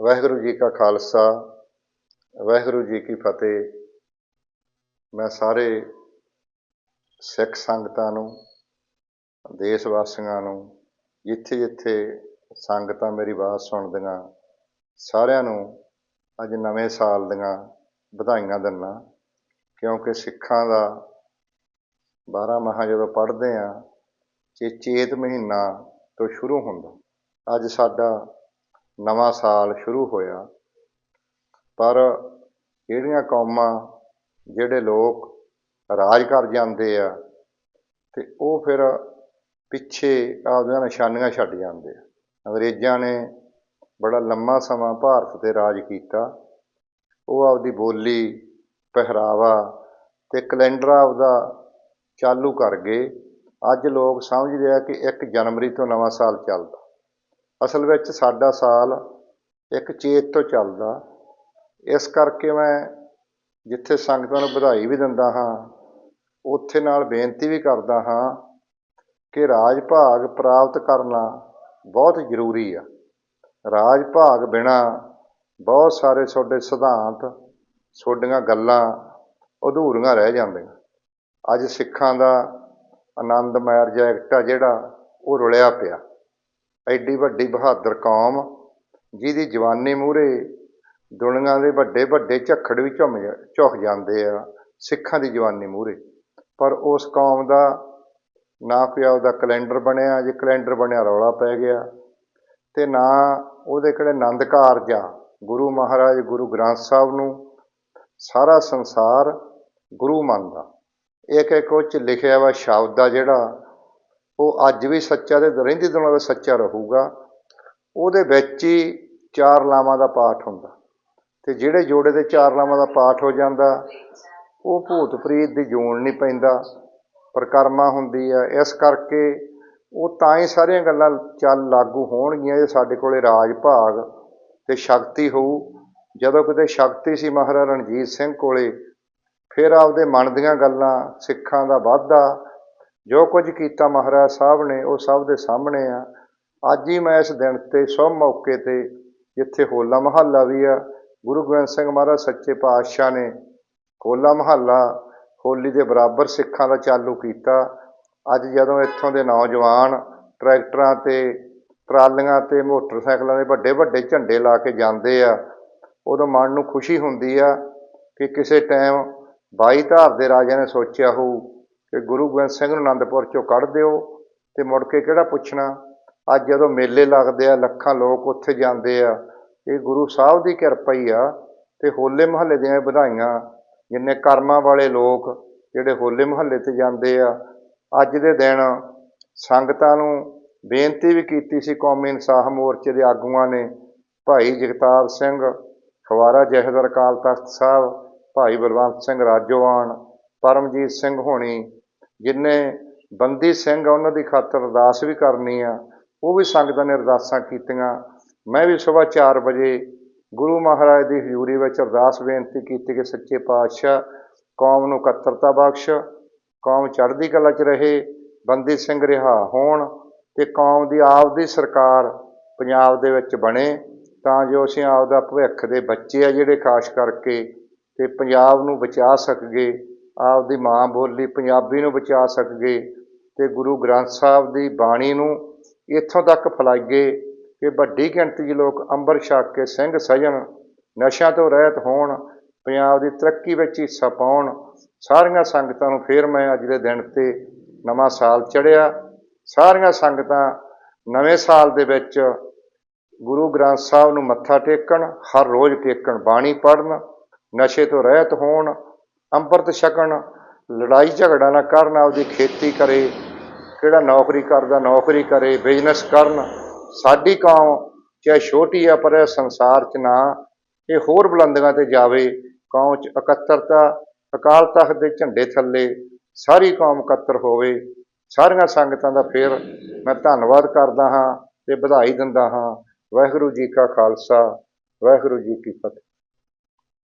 ਵਾਹਿਗੁਰੂ ਜੀ ਕਾ ਖਾਲਸਾ, ਵਾਹਿਗੁਰੂ ਜੀ ਕੀ ਫਤਿਹ। ਮੈਂ ਸਾਰੇ ਸਿੱਖ ਸੰਗਤਾਂ ਨੂੰ, ਦੇਸ਼ ਵਾਸੀਆਂ ਨੂੰ, ਜਿੱਥੇ ਜਿੱਥੇ ਸੰਗਤਾਂ ਮੇਰੀ ਆਵਾਜ਼ ਸੁਣਦੀਆਂ, ਸਾਰਿਆਂ ਨੂੰ ਅੱਜ ਨਵੇਂ ਸਾਲ ਦੀਆਂ ਵਧਾਈਆਂ ਦਿੰਦਾ ਕਿਉਂਕਿ ਸਿੱਖਾਂ ਦਾ 12 ਮਾਹ ਜਦੋਂ ਪੜ੍ਹਦੇ ਆ ਚੇ ਚੇਤ ਮਹੀਨਾ ਤੋਂ ਸ਼ੁਰੂ ਹੁੰਦਾ। ਅੱਜ ਸਾਡਾ ਨਵਾਂ ਸਾਲ ਸ਼ੁਰੂ ਹੋਇਆ। ਪਰ ਜਿਹੜੀਆਂ ਕੌਮਾਂ ਜਿਹੜੇ ਲੋਕ ਰਾਜ ਕਰ ਜਾਂਦੇ ਆ ਤੇ ਉਹ ਫਿਰ ਪਿੱਛੇ ਆਪਦੀਆਂ ਨਿਸ਼ਾਨੀਆਂ ਛੱਡ ਜਾਂਦੇ ਆ। ਅੰਗਰੇਜ਼ਾਂ ਨੇ ਬੜਾ ਲੰਮਾ ਸਮਾਂ ਭਾਰਤ ਤੇ ਰਾਜ ਕੀਤਾ। ਉਹ ਆਪਦੀ ਬੋਲੀ, ਪਹਿਰਾਵਾ ਤੇ ਕੈਲੰਡਰ ਆਪਦਾ ਚਾਲੂ ਕਰ ਗਏ। ਅੱਜ ਲੋਕ ਸਮਝਦੇ ਆ ਕਿ 1 ਜਨਵਰੀ ਤੋਂ ਨਵਾਂ ਸਾਲ ਚੱਲਦਾ। ਅਸਲ ਵਿੱਚ ਸਾਡਾ ਸਾਲ ਇੱਕ ਚੇਤ ਤੋਂ ਚੱਲਦਾ। ਇਸ ਕਰਕੇ ਮੈਂ ਜਿੱਥੇ ਸੰਗਤਾਂ ਨੂੰ ਵਧਾਈ ਵੀ ਦਿੰਦਾ ਹਾਂ, ਉੱਥੇ ਨਾਲ ਬੇਨਤੀ ਵੀ ਕਰਦਾ ਹਾਂ ਕਿ ਰਾਜ ਭਾਗ ਪ੍ਰਾਪਤ ਕਰਨਾ ਬਹੁਤ ਜ਼ਰੂਰੀ ਆ। ਰਾਜ ਭਾਗ ਬਿਨਾ ਬਹੁਤ ਸਾਰੇ ਤੁਹਾਡੇ ਸਿਧਾਂਤ, ਤੁਹਾਡੀਆਂ ਗੱਲਾਂ ਅਧੂਰੀਆਂ ਰਹਿ ਜਾਂਦੀਆਂ। ਅੱਜ ਸਿੱਖਾਂ ਦਾ ਆਨੰਦ ਮੈਰਜ ਐਕਟ ਆ ਜਿਹੜਾ, ਉਹ ਰੁਲਿਆ ਪਿਆ। ਐਡੀ ਵੱਡੀ ਬਹਾਦਰ ਕੌਮ ਜਿਹਦੀ ਜਵਾਨੀ ਮੂਹਰੇ ਦੁਨੀਆ ਦੇ ਵੱਡੇ ਵੱਡੇ ਝੱਖੜ ਵੀ ਝੁੰਮ ਜਾ- ਝੁਕ ਜਾਂਦੇ ਆ, ਸਿੱਖਾਂ ਦੀ ਜਵਾਨੀ ਮੂਹਰੇ। ਪਰ ਉਸ ਕੌਮ ਦਾ ਨਾ ਕੋਈ ਉਹਦਾ ਕੈਲੰਡਰ ਬਣਿਆ, ਜੇ ਕੈਲੰਡਰ ਬਣਿਆ ਰੌਲਾ ਪੈ ਗਿਆ ਤੇ ਨਾ ਉਹਦੇ ਕਿਹੜੇ ਆਨੰਦ ਕਾਰਜ ਆ। ਗੁਰੂ ਮਹਾਰਾਜ, ਗੁਰੂ ਗ੍ਰੰਥ ਸਾਹਿਬ ਨੂੰ ਸਾਰਾ ਸੰਸਾਰ ਗੁਰੂ ਮੰਨਦਾ। ਇੱਕ ਇੱਕ ਉਹ 'ਚ ਲਿਖਿਆ ਵਾ ਸ਼ਬਦ ਆ ਜਿਹੜਾ ਉਹ ਅੱਜ ਵੀ ਸੱਚਾ ਤੇ ਰਹਿੰਦੇ ਦਿਨਾਂ ਵਿੱਚ ਸੱਚਾ ਰਹੂਗਾ। ਉਹਦੇ ਵਿੱਚ ਹੀ ਚਾਰ ਲਾਵਾਂ ਦਾ ਪਾਠ ਹੁੰਦਾ। ਤੇ ਜਿਹੜੇ ਜੋੜੇ ਦੇ ਚਾਰ ਲਾਵਾਂ ਦਾ ਪਾਠ ਹੋ ਜਾਂਦਾ, ਉਹ ਭੂਤ ਪ੍ਰੀਤ ਦੀ ਜੋਣ ਨਹੀਂ ਪੈਂਦਾ। ਪ੍ਰਕਰਮਾ ਹੁੰਦੀ ਆ। ਇਸ ਕਰਕੇ ਉਹ ਤਾਂ ਹੀ ਸਾਰੀਆਂ ਗੱਲਾਂ ਚੱਲ ਲਾਗੂ ਹੋਣਗੀਆਂ, ਜੇ ਸਾਡੇ ਕੋਲੇ ਰਾਜ ਭਾਗ ਤੇ ਸ਼ਕਤੀ ਹੋਊ। ਜਦੋਂ ਕਿਤੇ ਸ਼ਕਤੀ ਸੀ ਮਹਾਰਾਜਾ ਰਣਜੀਤ ਸਿੰਘ ਕੋਲੇ, ਫਿਰ ਆਪਦੇ ਮਨ ਦੀਆਂ ਗੱਲਾਂ ਸਿੱਖਾਂ ਦਾ ਵਾਧਾ ਜੋ ਕੁਝ ਕੀਤਾ ਮਹਾਰਾਜ ਸਾਹਿਬ ਨੇ, ਉਹ ਸਭ ਦੇ ਸਾਹਮਣੇ ਆ। ਅੱਜ ਹੀ ਮੈਂ ਇਸ ਦਿਨ ਤੇ ਸਭ ਮੌਕੇ ਤੇ ਜਿੱਥੇ ਹੋਲਾ ਮਹੱਲਾ ਵੀ ਆ, ਗੁਰੂ ਗੋਬਿੰਦ ਸਿੰਘ ਮਹਾਰਾਜ ਸੱਚੇ ਪਾਤਸ਼ਾਹ ਨੇ ਹੋਲਾ ਮਹੱਲਾ ਹੋਲੀ ਦੇ ਬਰਾਬਰ ਸਿੱਖਾਂ ਦਾ ਚਾਲੂ ਕੀਤਾ। ਅੱਜ ਜਦੋਂ ਇੱਥੋਂ ਦੇ ਨੌਜਵਾਨ ਟਰੈਕਟਰਾਂ ਤੇ, ਟਰਾਲੀਆਂ ਤੇ, ਮੋਟਰਸਾਈਕਲਾਂ ਦੇ ਵੱਡੇ ਵੱਡੇ ਝੰਡੇ ਲਾ ਕੇ ਜਾਂਦੇ ਆ, ਉਦੋਂ ਮਨ ਨੂੰ ਖੁਸ਼ੀ ਹੁੰਦੀ ਆ ਕਿ ਕਿਸੇ ਟਾਈਮ ਬਾਈ ਧਾਰ ਦੇ ਰਾਜਾ ਨੇ ਸੋਚਿਆ ਹੋਊ ਕਿ ਗੁਰੂ ਗੋਬਿੰਦ ਸਿੰਘ ਨੂੰ ਆਨੰਦਪੁਰ ਚੋਂ ਕੱਢ ਦਿਓ ਤੇ ਮੁੜ ਕੇ ਕਿਹੜਾ ਪੁੱਛਣਾ? ਅੱਜ ਜਦੋਂ ਮੇਲੇ ਲੱਗਦੇ ਆ, ਲੱਖਾਂ ਲੋਕ ਉੱਥੇ ਜਾਂਦੇ ਆ, ਇਹ ਗੁਰੂ ਸਾਹਿਬ ਦੀ ਕਿਰਪਾ ਹੀ ਆ ਤੇ ਹੋਲੇ ਮਹੱਲੇ ਦੀਆਂ ਵਧਾਈਆਂ, ਜਿੰਨੇ ਕਰਮਾਂ ਵਾਲੇ ਲੋਕ ਜਿਹੜੇ ਹੋਲੇ ਮਹੱਲੇ ਤੇ ਜਾਂਦੇ ਆ। ਅੱਜ ਦੇ ਦਿਨ ਸੰਗਤਾਂ ਨੂੰ ਬੇਨਤੀ ਵੀ ਕੀਤੀ ਸੀ ਕੌਮੀ ਇਨਸਾਫ ਮੋਰਚੇ ਦੇ ਆਗੂਆਂ ਨੇ, ਭਾਈ ਜਗਤਾਰ ਸਿੰਘ ਖਵਾਰਾ ਜਹਦਰ ਅਕਾਲ ਤਖਤ ਸਾਹਿਬ, ਭਾਈ ਬਲਵੰਤ ਸਿੰਘ ਰਾਜੋਆਣ ਪਰਮਜੀਤ ਸਿੰਘ ਹੋਣੀ ਜਿੰਨੇ ਬੰਦੀ ਸਿੰਘ ਆ, ਉਹਨਾਂ ਦੀ ਖਾਤਰ ਅਰਦਾਸ ਵੀ ਕਰਨੀ ਆ। ਉਹ ਵੀ ਸੰਗਤਾਂ ਨੇ ਅਰਦਾਸਾਂ ਕੀਤੀਆਂ। ਮੈਂ ਵੀ ਸਵੇਰ 4 ਵਜੇ ਗੁਰੂ ਮਹਾਰਾਜ ਦੀ ਹਜ਼ੂਰੀ ਵਿੱਚ ਅਰਦਾਸ ਬੇਨਤੀ ਕੀਤੀ ਕਿ ਸੱਚੇ ਪਾਤਸ਼ਾਹ, ਕੌਮ ਨੂੰ ਇਕੱਤਰਤਾ ਬਖਸ਼, ਕੌਮ ਚੜ੍ਹਦੀ ਕਲਾ 'ਚ ਰਹੇ, ਬੰਦੀ ਸਿੰਘ ਰਿਹਾ ਹੋਣ ਤੇ ਕੌਮ ਦੀ ਆਪ ਦੀ ਸਰਕਾਰ ਪੰਜਾਬ ਦੇ ਵਿੱਚ ਬਣੇ। ਤਾਂ ਜੋ ਅਸੀਂ ਆਪ ਦਾ ਭਵਿੱਖ ਦੇ ਬੱਚੇ ਆ ਜਿਹੜੇ ਖਾਸ ਕਰਕੇ ਤੇ ਪੰਜਾਬ ਨੂੰ ਬਚਾ ਸਕਗੇ ਆਪ ਦੀ ਮਾਂ ਬੋਲੀ ਪੰਜਾਬੀ ਨੂੰ ਬਚਾ ਸਕਗੇ ਤੇ ਗੁਰੂ ਗ੍ਰੰਥ ਸਾਹਿਬ ਦੀ ਬਾਣੀ ਨੂੰ ਇੱਥੋਂ ਤੱਕ ਫੈਲਾਈਏ ਕਿ ਵੱਡੀ ਗਿਣਤੀ 'ਚ ਲੋਕ ਅੰਬਰ ਛਕ ਕੇ ਸਿੰਘ ਸਜਣ, ਨਸ਼ਿਆਂ ਤੋਂ ਰਹਿਤ ਹੋਣ, ਪੰਜਾਬ ਦੀ ਤਰੱਕੀ ਵਿੱਚ ਹਿੱਸਾ ਪਾਉਣ, ਸਾਰੀਆਂ ਸੰਗਤਾਂ ਨੂੰ ਫੇਰ ਮੈਂ ਅੱਜ ਦੇ ਦਿਨ ਤੇ ਨਵਾਂ ਸਾਲ ਚੜ੍ਹਿਆ। ਸਾਰੀਆਂ ਸੰਗਤਾਂ ਨਵੇਂ ਸਾਲ ਦੇ ਵਿੱਚ ਗੁਰੂ ਗ੍ਰੰਥ ਸਾਹਿਬ ਨੂੰ ਮੱਥਾ ਟੇਕਣ, ਹਰ ਰੋਜ਼ ਟੇਕਣ, ਬਾਣੀ ਪੜ੍ਹਨ, ਨਸ਼ੇ ਤੋਂ ਰਹਿਤ ਹੋਣ ਅੰਮ੍ਰਿਤ ਛਕਣ, ਲੜਾਈ ਝਗੜਾ ਨਾ ਕਰਨ, ਆਪਦੀ ਖੇਤੀ ਕਰੇ, ਕਿਹੜਾ ਨੌਕਰੀ ਕਰਦਾ, ਨੌਕਰੀ ਕਰੇ ਬਿਜ਼ਨਸ ਕਰਨ। ਸਾਡੀ ਕੌਮ ਚਾਹੇ ਛੋਟੀ ਆ, ਪਰ ਇਹ ਸੰਸਾਰ 'ਚ ਨਾ, ਇਹ ਹੋਰ ਬੁਲੰਦੀਆਂ ਤੇ ਜਾਵੇ। ਕੌਮ 'ਚ ਇਕੱਤਰਤਾ, ਅਕਾਲ ਤਖਤ ਦੇ ਝੰਡੇ ਥੱਲੇ ਸਾਰੀ ਕੌਮ ਇਕੱਤਰ ਹੋਵੇ। ਸਾਰੀਆਂ ਸੰਗਤਾਂ ਦਾ ਫਿਰ ਮੈਂ ਧੰਨਵਾਦ ਕਰਦਾ ਹਾਂ ਤੇ ਵਧਾਈ ਦਿੰਦਾ ਹਾਂ। ਵਾਹਿਗੁਰੂ ਜੀ ਕਾ ਖਾਲਸਾ, ਵਾਹਿਗੁਰੂ ਜੀ ਕੀ ਫਤਿਹ।